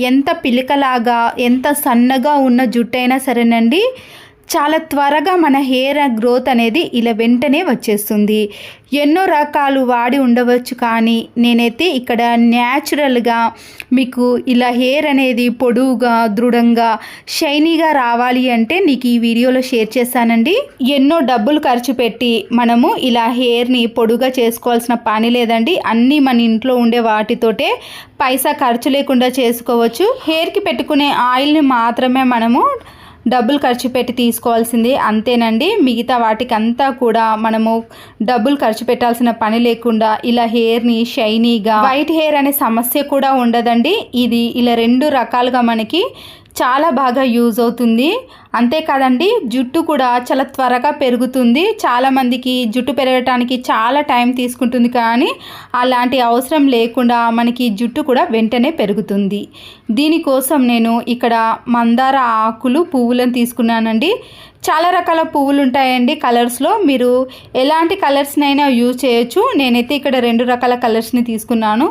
ఎంత పిలికలాగా ఎంత సన్నగా ఉన్న జుట్టు అయినా సరేనండి. చాలా త్వరగా మన హెయిర్ గ్రోత్ అనేది ఇలా వెంటనే వచ్చేస్తుంది. ఎన్నో రకాలు వాడి ఉండవచ్చు కానీ నేనైతే ఇక్కడ న్యాచురల్గా మీకు ఇలా హెయిర్ అనేది పొడువుగా దృఢంగా షైనీగా రావాలి అంటే నీకు ఈ వీడియోలో షేర్ చేశానండి. ఎన్నో డబ్బులు ఖర్చు పెట్టి మనము ఇలా హెయిర్ని పొడుగా చేసుకోవాల్సిన పని లేదండి. అన్నీ మన ఇంట్లో ఉండే వాటితోటే పైసా ఖర్చు లేకుండా చేసుకోవచ్చు. హెయిర్కి పెట్టుకునే ఆయిల్ని మాత్రమే మనము డబ్బులు ఖర్చు పెట్టి తీసుకోవాల్సింది. అంతేనండి మిగతా వాటికంతా కూడా మనము డబ్బులు ఖర్చు పెట్టాల్సిన పని లేకుండా ఇలా హెయిర్ని షైనీగా వైట్ హెయిర్ అనే సమస్య కూడా ఉండదండి. ఇది ఇలా రెండు రకాలుగా మనకి చాలా బాగా యూజ్ అవుతుంది. అంతేకాదండి జుట్టు కూడా చాలా త్వరగా పెరుగుతుంది. చాలామందికి జుట్టు పెరగటానికి చాలా టైం తీసుకుంటుంది కానీ అలాంటి అవసరం లేకుండా మనకి జుట్టు కూడా వెంటనే పెరుగుతుంది. దీనికోసం నేను ఇక్కడ మందార ఆకులు పువ్వులను తీసుకున్నానండి. చాలా రకాల పువ్వులు ఉంటాయండి కలర్స్లో. మీరు ఎలాంటి కలర్స్నైనా యూజ్ చేయొచ్చు. నేనైతే ఇక్కడ రెండు రకాల కలర్స్ని తీసుకున్నాను.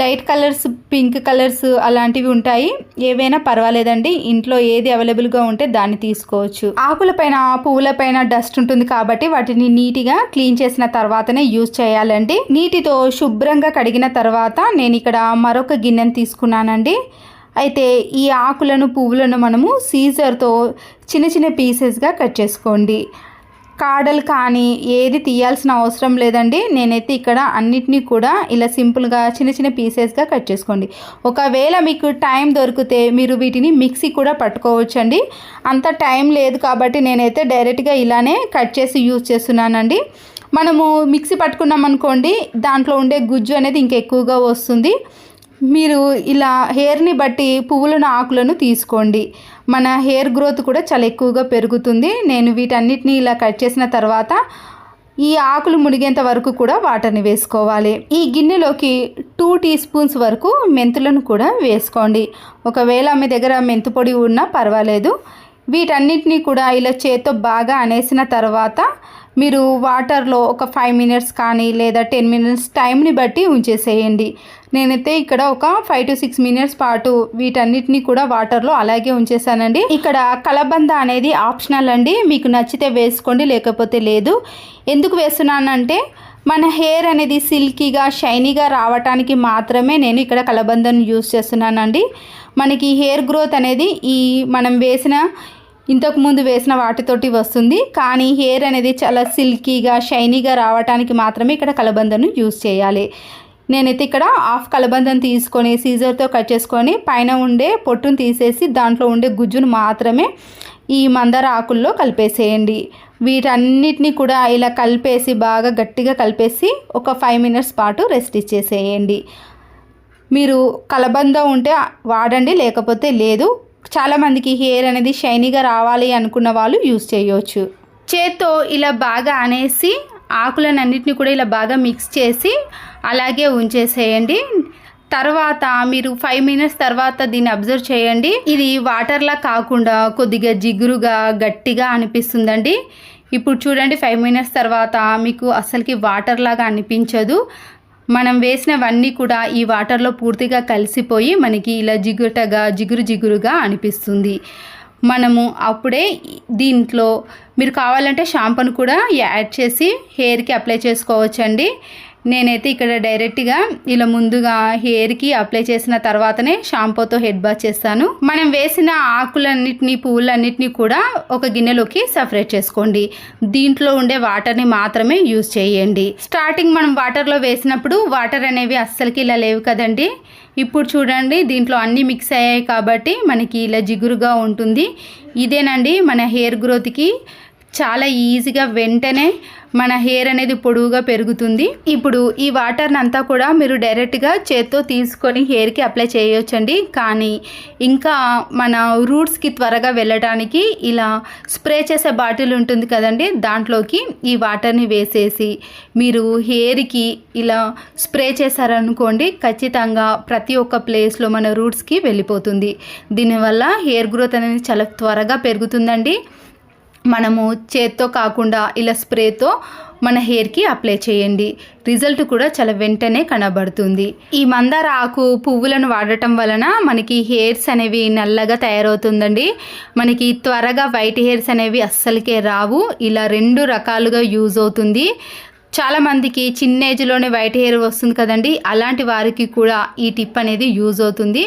లైట్ కలర్స్ పింక్ కలర్స్ అలాంటివి ఉంటాయి. ఏవైనా పర్వాలేదండి. ఇంట్లో ఏది అవైలబుల్గా ఉంటే దాన్ని తీసుకోవచ్చు. ఆకులపైన పువ్వులపైన డస్ట్ ఉంటుంది కాబట్టి వాటిని నీట్గా క్లీన్ చేసిన తర్వాతనే యూజ్ చేయాలండి. నీటితో శుభ్రంగా కడిగిన తర్వాత నేను ఇక్కడ మరొక గిన్నెను తీసుకున్నానండి. అయితే ఈ ఆకులను పువ్వులను మనము సీజర్తో చిన్న చిన్న పీసెస్గా కట్ చేసుకోండి. కాడలు కానీ ఏది తీయాల్సిన అవసరం లేదండి. నేనైతే ఇక్కడ అన్నిటినీ కూడా ఇలా సింపుల్గా చిన్న చిన్న పీసెస్గా కట్ చేసుకోండి. ఒకవేళ మీకు టైం దొరికితే మీరు వీటిని మిక్సీ కూడా పట్టుకోవచ్చండి. అంత టైం లేదు కాబట్టి నేనైతే డైరెక్ట్గా ఇలానే కట్ చేసి యూజ్ చేస్తున్నానండి. మనము మిక్సీ పట్టుకున్నాం అనుకోండి దాంట్లో ఉండే గుజ్జు అనేది ఇంకెక్కువగా వస్తుంది. మీరు ఇలా హెయిర్ని బట్టి పువ్వులను ఆకులను తీసుకోండి. మన హెయిర్ గ్రోత్ కూడా చాలా ఎక్కువగా పెరుగుతుంది. నేను వీటన్నిటిని ఇలా కట్ చేసిన తర్వాత ఈ ఆకులు మునిగేంత వరకు కూడా వాటర్ని వేసుకోవాలి. ఈ గిన్నెలోకి టూ టీ స్పూన్స్ వరకు మెంతులను కూడా వేసుకోండి. ఒకవేళ మీ దగ్గర మెంతు పొడి ఉన్నా పర్వాలేదు. వీటన్నిటిని కూడా ఇలా చేత్తో బాగా అనేసిన తర్వాత మీరు వాటర్లో ఒక ఫైవ్ మినిట్స్ కానీ లేదా టెన్ మినిట్స్ టైంని బట్టి ఉంచేసేయండి. నేనైతే ఇక్కడ ఒక ఫైవ్ టు సిక్స్ మినిట్స్ పాటు వీటన్నిటిని కూడా వాటర్లో అలాగే ఉంచేసానండి ఇక్కడ కలబంద అనేది ఆప్షనల్ అండి. మీకు నచ్చితే వేసుకోండి లేకపోతే లేదు. ఎందుకు వేస్తున్నానంటే మన హెయిర్ అనేది సిల్కీగా షైనీగా రావటానికి మాత్రమే నేను ఇక్కడ కలబందను యూస్ చేస్తున్నానండి. మనకి హెయిర్ గ్రోత్ అనేది ఈ మనం వేసిన ఇంతకుముందు వేసిన వాటితోటి వస్తుంది. కానీ హెయిర్ అనేది చాలా సిల్కీగా షైనీగా రావటానికి మాత్రమే ఇక్కడ కలబందను యూస్ చేయాలి. నేనైతే ఇక్కడ హాఫ్ కలబందం తీసుకొని సీజర్తో కట్ చేసుకొని పైన ఉండే పొట్టును తీసేసి దాంట్లో ఉండే గుజ్జును మాత్రమే ఈ మందార ఆకుల్లో కలిపేసేయండి. వీటన్నిటిని కూడా ఇలా కలిపేసి బాగా గట్టిగా కలిపేసి ఒక ఫైవ్ మినిట్స్ పాటు రెస్ట్ ఇచ్చేసేయండి. మీరు కలబంద ఉంటే వాడండి లేకపోతే లేదు. చాలామందికి హెయిర్ అనేది షైనీగా రావాలి అనుకున్న వాళ్ళు యూజ్ చేయవచ్చు చేత్తో ఇలా బాగా అనేసి ఆకులనన్నిటిని కూడా ఇలా బాగా మిక్స్ చేసి అలాగే ఉంచేసేయండి. తర్వాత మీరు ఫైవ్ మినిట్స్ తర్వాత దీన్ని అబ్జర్వ్ చేయండి. ఇది వాటర్లా కాకుండా కొద్దిగా జిగురుగా గట్టిగా అనిపిస్తుందండి. ఇప్పుడు చూడండి ఫైవ్ మినిట్స్ తర్వాత మీకు అసలుకి వాటర్ లాగా అనిపించదు. మనం వేసినవన్నీ కూడా ఈ వాటర్లో పూర్తిగా కలిసిపోయి మనకి ఇలా జిగుటగా జిగురు జిగురుగా అనిపిస్తుంది. మనము అప్పుడే దీంట్లో మీరు కావాలంటే షాంపూను కూడా యాడ్ చేసి హెయిర్కి అప్లై చేసుకోవచ్చండి. నేనైతే ఇక్కడ డైరెక్ట్గా ఇలా ముందుగా హెయిర్కి అప్లై చేసిన తర్వాతనే షాంపూతో హెడ్ బాత్ చేస్తాను. మనం వేసిన ఆకులన్నిటిని పువ్వులన్నిటిని కూడా ఒక గిన్నెలోకి సపరేట్ చేసుకోండి. దీంట్లో ఉండే వాటర్ని మాత్రమే యూజ్ చేయండి. స్టార్టింగ్ మనం వాటర్లో వేసినప్పుడు వాటర్ అనేవి అస్సలకి ఇలా లేవు కదండి. ఇప్పుడు చూడండి దీంట్లో అన్నీ మిక్స్ అయ్యాయి కాబట్టి మనకి ఇలా జిగురుగా ఉంటుంది. ఇదేనండి మన హెయిర్ గ్రోత్కి చాలా ఈజీగా వెంటనే మన హెయిర్ అనేది పొడవుగా పెరుగుతుంది. ఇప్పుడు ఈ వాటర్ని అంతా కూడా మీరు డైరెక్ట్గా చేత్తో తీసుకొని హెయిర్కి అప్లై చేయొచ్చండి. కానీ ఇంకా మన రూట్స్కి త్వరగా వెళ్ళడానికి ఇలా స్ప్రే చేసే బాటిల్ ఉంటుంది కదండి. దాంట్లోకి ఈ వాటర్ని వేసేసి మీరు హెయిర్కి ఇలా స్ప్రే చేశారనుకోండి ఖచ్చితంగా ప్రతి ఒక్క ప్లేస్లో మన రూట్స్కి వెళ్ళిపోతుంది. దీనివల్ల హెయిర్ గ్రోత్ అనేది చాలా త్వరగా పెరుగుతుందండి. మనము చేత్తో కాకుండా ఇలా స్ప్రేతో మన హెయిర్కి అప్లై చేయండి. రిజల్ట్ కూడా చాలా వెంటనే కనబడుతుంది. ఈ మందార ఆకు పువ్వులను వాడటం వలన మనకి హెయిర్స్ అనేవి నల్లగా తయారవుతుందండి. మనకి త్వరగా వైట్ హెయిర్స్ అనేవి అస్సలకే రావు. ఇలా రెండు రకాలుగా యూజ్ అవుతుంది. చాలామందికి చిన్న ఏజ్లోనే వైట్ హెయిర్ వస్తుంది కదండి. అలాంటి వారికి కూడా ఈ టిప్ అనేది యూజ్ అవుతుంది.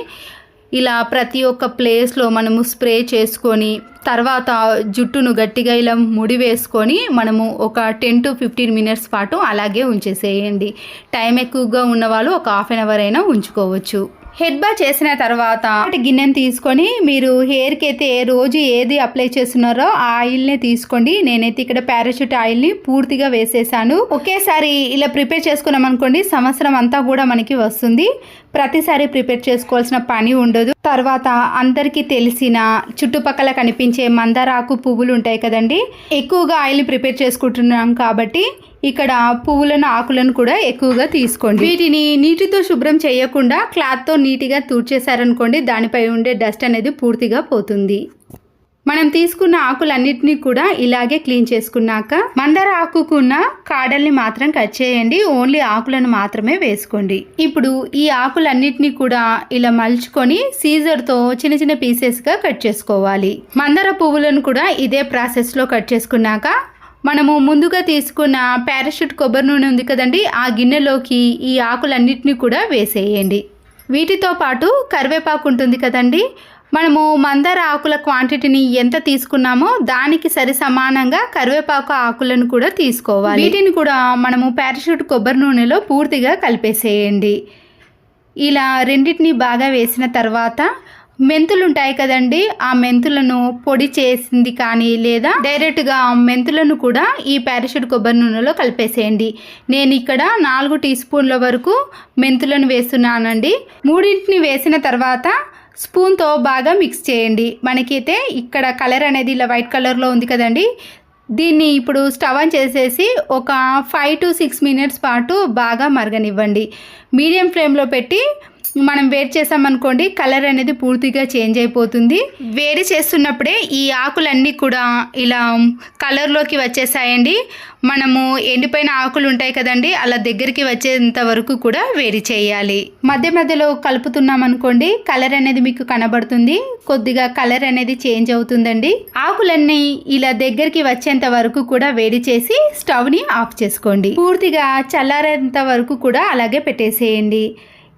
ఇలా ప్రతి ఒక్క ప్లేస్లో మనము స్ప్రే చేసుకొని తర్వాత జుట్టును గట్టిగా ఇలా ముడి వేసుకొని మనము ఒక టెన్ టు ఫిఫ్టీన్ మినిట్స్ పాటు అలాగే ఉంచేసేయండి. టైం ఎక్కువగా ఉన్న వాళ్ళు ఒక హాఫ్ అన్ అవర్ అయినా ఉంచుకోవచ్చు. హెడ్ బా చేసిన తర్వాత గిన్నెని తీసుకొని మీరు హెయిర్కి అయితే రోజు ఏది అప్లై చేస్తున్నారో ఆ ఆయిల్ని తీసుకోండి. నేనైతే ఇక్కడ పారాషూట్ ఆయిల్ని పూర్తిగా వేసేసాను. ఒకేసారి ఇలా ప్రిపేర్ చేసుకున్నాం అనుకోండి సంవత్సరం అంతా కూడా మనకి వస్తుంది. ప్రతిసారి ప్రిపేర్ చేసుకోవాల్సిన పని ఉండదు. తర్వాత అందరికీ తెలిసిన చుట్టుపక్కల కనిపించే మందారాకు పువ్వులు ఉంటాయి కదండి ఎక్కువగా ఆయిల్ని ప్రిపేర్ చేసుకుంటున్నాం కాబట్టి ఇక్కడ పువ్వులను ఆకులను కూడా ఎక్కువగా తీసుకోండి. వీటిని నీటితో శుభ్రం చేయకుండా క్లాత్తో నీట్గా తూర్చేశారనుకోండి దానిపై ఉండే డస్ట్ అనేది పూర్తిగా పోతుంది. మనం తీసుకున్న ఆకులన్నిటినీ కూడా ఇలాగే క్లీన్ చేసుకున్నాక మందార ఆకుకున్న కాడల్ని మాత్రం కట్ చేయండి ఓన్లీ ఆకులను మాత్రమే వేసుకోండి. ఇప్పుడు ఈ ఆకులన్నిటినీ కూడా ఇలా మలుచుకొని సీజర్తో చిన్న చిన్న పీసెస్గా కట్ చేసుకోవాలి. మందార పువ్వులను కూడా ఇదే ప్రాసెస్లో కట్ చేసుకున్నాక మనము ముందుగా తీసుకున్న పారాషూట్ కొబ్బరి నూనె ఉంది కదండి ఆ గిన్నెలోకి ఈ ఆకులన్నిటిని కూడా వేసేయండి. వీటితో పాటు కరివేపాకు ఉంటుంది కదండి మనము మందార ఆకుల క్వాంటిటీని ఎంత తీసుకున్నామో దానికి సరి సమానంగా కరివేపాకు ఆకులను కూడా తీసుకోవాలి. వీటిని కూడా మనము పారాషూట్ కొబ్బరి నూనెలో పూర్తిగా కలిపేసేయండి. ఇలా రెండింటిని బాగా వేసిన తర్వాత మెంతులు ఉంటాయి కదండి ఆ మెంతులను పొడి చేసింది కానీ లేదా డైరెక్ట్గా మెంతులను కూడా ఈ పారిషూట్ కొబ్బరి నూనెలో కలిపేసేయండి. నేను ఇక్కడ నాలుగు టీ స్పూన్ల వరకు మెంతులను వేస్తున్నానండి. మూడింటిని వేసిన తర్వాత స్పూన్తో బాగా మిక్స్ చేయండి. మనకైతే ఇక్కడ కలర్ అనేది ఇలా వైట్ కలర్లో ఉంది కదండి. దీన్ని ఇప్పుడు స్టవ్ ఆన్ చేసేసి ఒక ఫైవ్ టు సిక్స్ మినిట్స్ పాటు బాగా మరగనివ్వండి. మీడియం ఫ్లేమ్లో పెట్టి మనం వేడి చేసామనుకోండి కలర్ అనేది పూర్తిగా చేంజ్ అయిపోతుంది. వేడి చేస్తున్నప్పుడే ఈ ఆకులన్నీ కూడా ఇలా కలర్లోకి వచ్చేసాయండి. మనము ఎండిపోయిన ఆకులు ఉంటాయి కదండి అలా దగ్గరికి వచ్చేంత వరకు కూడా వేడి చేయాలి. మధ్య మధ్యలో కలుపుతున్నాం అనుకోండి కలర్ అనేది మీకు కనబడుతుంది. కొద్దిగా కలర్ అనేది చేంజ్ అవుతుందండి. ఆకులన్నీ ఇలా దగ్గరికి వచ్చేంత వరకు కూడా వేడి చేసి స్టవ్ని ఆఫ్ చేసుకోండి. పూర్తిగా చల్లారేంత వరకు కూడా అలాగే పెట్టేసేయండి.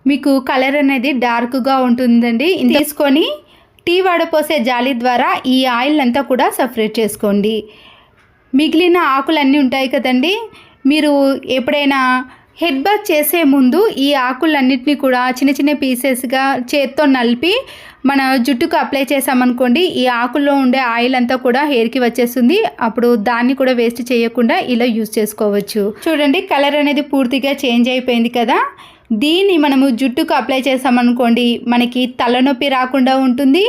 మీకు కలర్ అనేది డార్క్గా ఉంటుందండి. తీసుకొని టీ వడపోసే జాలి ద్వారా ఈ ఆయిల్ అంతా కూడా సపరేట్ చేసుకోండి. మిగిలిన ఆకులన్నీ ఉంటాయి కదండి. మీరు ఎప్పుడైనా హెడ్ బాత్ చేసే ముందు ఈ ఆకులన్నింటినీ కూడా చిన్న చిన్న పీసెస్గా చేత్తో నలిపి మన జుట్టుకు అప్లై చేసామనుకోండి ఈ ఆకుల్లో ఉండే ఆయిల్ అంతా కూడా హెయిర్కి వచ్చేస్తుంది. అప్పుడు దాన్ని కూడా వేస్ట్ చేయకుండా ఇలా యూస్ చేసుకోవచ్చు. చూడండి కలర్ అనేది పూర్తిగా చేంజ్ అయిపోయింది కదా. దీన్ని మనము జుట్టుకు అప్లై చేసామనుకోండి మనకి తలనొప్పి రాకుండా ఉంటుంది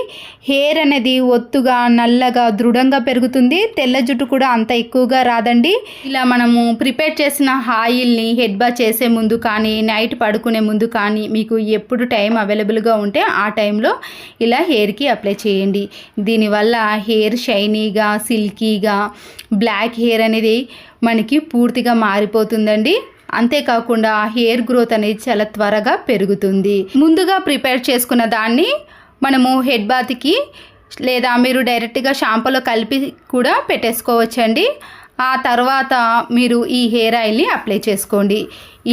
హెయిర్ అనేది ఒత్తుగా నల్లగా దృఢంగా పెరుగుతుంది తెల్ల జుట్టు కూడా అంత ఎక్కువగా రాదండి. ఇలా మనము ప్రిపేర్ చేసిన ఆయిల్ని హెడ్ బా చేసే ముందు కానీ నైట్ పడుకునే ముందు కానీ మీకు ఎప్పుడు టైం అవైలబుల్గా ఉంటే ఆ టైంలో ఇలా హెయిర్కి అప్లై చేయండి. దీనివల్ల హెయిర్ షైనీగా సిల్కీగా బ్లాక్ హెయిర్ అనేది మనకి పూర్తిగా మారిపోతుందండి. అంతేకాకుండా హెయిర్ గ్రోత్ అనేది చాలా త్వరగా పెరుగుతుంది. ముందుగా ప్రిపేర్ చేసుకున్న దాన్ని మనము హెడ్ బాత్కి లేదా మీరు డైరెక్ట్గా షాంపూలో కలిపి కూడా పెట్టేసుకోవచ్చండి. ఆ తర్వాత మీరు ఈ హెయిర్ ఆయిల్ని అప్లై చేసుకోండి.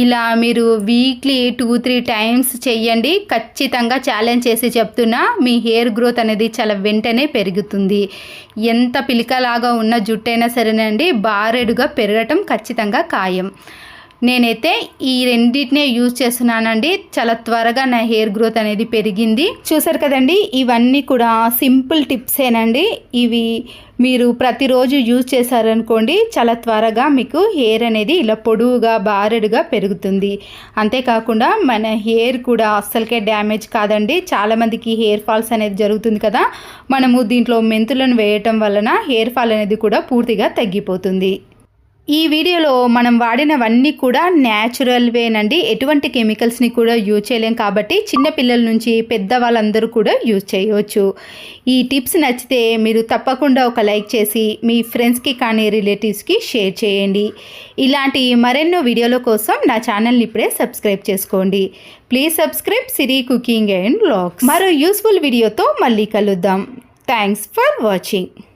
ఇలా మీరు వీక్లీ టూ త్రీ టైమ్స్ చెయ్యండి. ఖచ్చితంగా ఛాలెంజ్ చేసి చెప్తున్నా మీ హెయిర్ గ్రోత్ అనేది చాలా వెంటనే పెరుగుతుంది. ఎంత పిలికలాగా ఉన్న జుట్టైనా సరేనండి బారెడుగా పెరగటం ఖచ్చితంగా ఖాయం. నేనైతే ఈ రెండింటినే యూజ్ చేస్తున్నానండి. చాలా త్వరగా నా హెయిర్ గ్రోత్ అనేది పెరిగింది. చూసారు కదండి ఇవన్నీ కూడా సింపుల్ టిప్సేనండి. ఇవి మీరు ప్రతిరోజు యూజ్ చేశారనుకోండి చాలా త్వరగా మీకు హెయిర్ అనేది ఇలా పొడువుగా బారెడుగా పెరుగుతుంది. అంతేకాకుండా మన హెయిర్ కూడా అస్సలకే డ్యామేజ్ కాదండి. చాలామందికి హెయిర్ ఫాల్స్ అనేది జరుగుతుంది కదా. మనము దీంట్లో మెంతులను వేయటం వలన హెయిర్ ఫాల్ అనేది కూడా పూర్తిగా తగ్గిపోతుంది. ఈ వీడియోలో మనం వాడినవన్నీ కూడా న్యాచురల్వేనండి ఎటువంటి కెమికల్స్ని కూడా యూజ్ చేయలేం కాబట్టి చిన్నపిల్లల నుంచి పెద్దవాళ్ళందరూ కూడా యూజ్ చేయవచ్చు. ఈ టిప్స్ నచ్చితే మీరు తప్పకుండా ఒక లైక్ చేసి మీ ఫ్రెండ్స్కి కానీ రిలేటివ్స్కి షేర్ చేయండి. ఇలాంటి మరెన్నో వీడియోల కోసం నా ఛానల్ని ఇప్పుడే సబ్స్క్రైబ్ చేసుకోండి. Please subscribe Siri cooking and blogs మరో యూస్ఫుల్ వీడియోతో మళ్ళీ కలుద్దాం. Thanks for watching